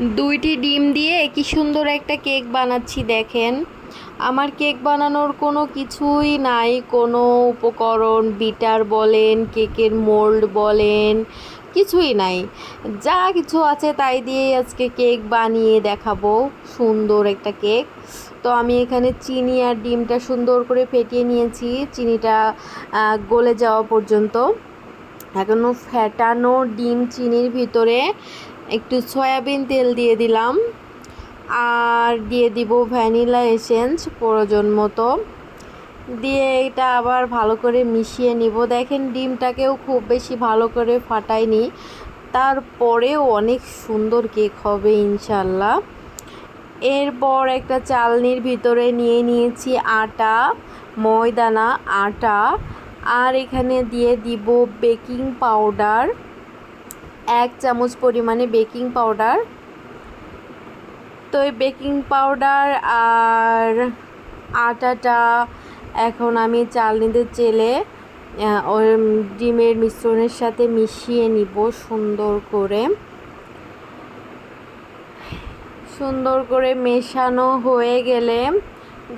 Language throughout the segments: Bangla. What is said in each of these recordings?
দুইটি ডিম দিয়ে কি সুন্দর একটা কেক বানাচ্ছি দেখেন। আমার কেক বানানোর কোনো কিছুই নাই, কোনো উপকরণ, বিটার বলেন, কেকের মোল্ড বলেন, কিছুই নাই। যা কিছু আছে তাই দিয়েই আজকে কেক বানিয়ে দেখাবো, সুন্দর একটা কেক। তো আমি এখানে চিনি আর ডিমটা সুন্দর করে ফেটিয়ে নিয়েছি, চিনিটা গলে যাওয়া পর্যন্ত। এখনও ফ্যাটানো ডিম চিনির ভিতরে একটু সয়াবিন তেল দিয়ে দিলাম। আর দিয়ে দিব ভ্যানিলা এসেন্স প্রয়োজন মতো। দিয়ে এটা আবার ভালো করে মিশিয়ে নিব। দেখেন ডিমটাকেও খুব বেশি ভালো করে ফাটাইনি তারপরেও অনেক সুন্দর কেক হবে ইনশাল্লাহ। এরপর একটা চালনির ভিতরে নিয়ে নিয়েছি আটা, ময়দানা, আটা। আর এখানে দিয়ে দিব বেকিং পাউডার। এক চামচ পরিমাণে বেকিং পাউডার। তো এই বেকিং পাউডার আর আটাটা এখন আমি চালনিতে চেলে ওই ডিমের মিশ্রণের সাথে মিশিয়ে নিব সুন্দর করে। সুন্দর করে মেশানো হয়ে গেলে,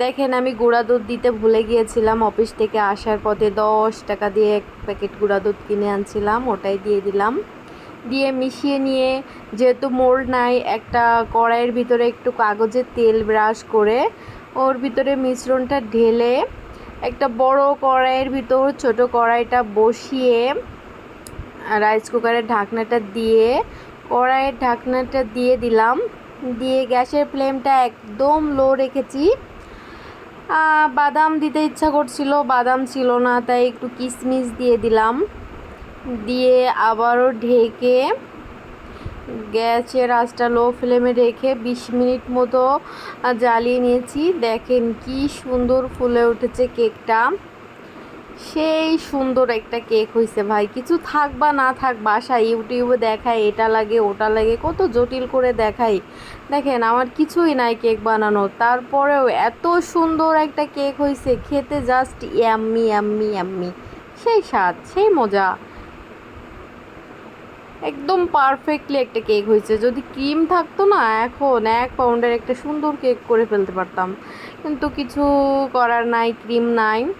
দেখেন আমি গুঁড়া দুধ দিতে ভুলে গিয়েছিলাম, অফিস থেকে আসার পথে দশ টাকা দিয়ে এক প্যাকেট গুঁড়া দুধ কিনে আনছিলাম, ওটাই দিয়ে দিলাম। দিয়ে মিশিয়ে নিয়ে যেহেতু মোল্ড নাই, একটা কড়াইয়ের ভিতরে একটু কাগজের তেল ব্রাশ করে ওর ভিতরে মিশ্রণটা ঢেলে একটা বড় কড়াইয়ের ভিতর ছোট কড়াইটা বসিয়ে রাইস কুকারের ঢাকনাটা দিয়ে, কড়াইয়ের ঢাকনাটা দিয়ে দিলাম। দিয়ে গ্যাসের ফ্লেমটা একদম লো রেখেছি। বাদাম দিতে ইচ্ছা করছিল, বাদাম ছিল না, তাই একটু কিশমিশ দিয়ে দিলাম। দিয়ে আবারও ঢেকে গ্যাসের আঁচটা লো ফ্লেমে রেখে বিশ মিনিট মতো জ্বালিয়ে নিয়েছি। দেখেন কি সুন্দর ফুলে উঠেছে কেকটা। সেই সুন্দর একটা কেক হয়েছে ভাই। কিছু থাক বা না থাক বাসা ইউটিউবে দেখায়, এটা লাগে, ওটা লাগে, কত জটিল করে দেখাই দেখেন, আমার কিছুই নাই কেক বানানো। তারপরেও এত সুন্দর একটা কেক হয়েছে খেতে জাস্ট ইয়াম্মি ইয়াম্মি ইয়াম্মি সেই স্বাদ, সেই মজা। একদম পারফেক্টলি একটা কেক হয়েছে। যদি ক্রিম থাকতো না, এখন এক পাউন্ডের একটা সুন্দর কেক করে ফেলতে পারতাম। কিন্তু কিছু করার নাই ক্রিম নাই।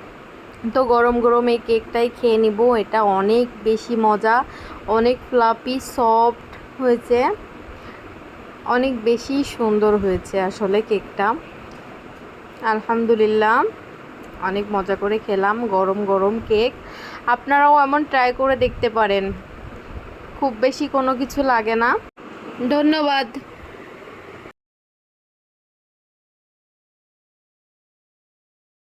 তো গরম গরম এই কেকটাই খেয়ে নিব। এটা অনেক বেশি মজা, অনেক ফ্লাপি সফট হয়েছে। অনেক বেশি সুন্দর হয়েছে আসলে কেকটা আলহামদুলিল্লাহ, অনেক মজা করে খেলাম গরম গরম কেক আপনারাও এমন ট্রাই করে দেখতে পারেন। খুব বেশি কোনো কিছু লাগে না। ধন্যবাদ।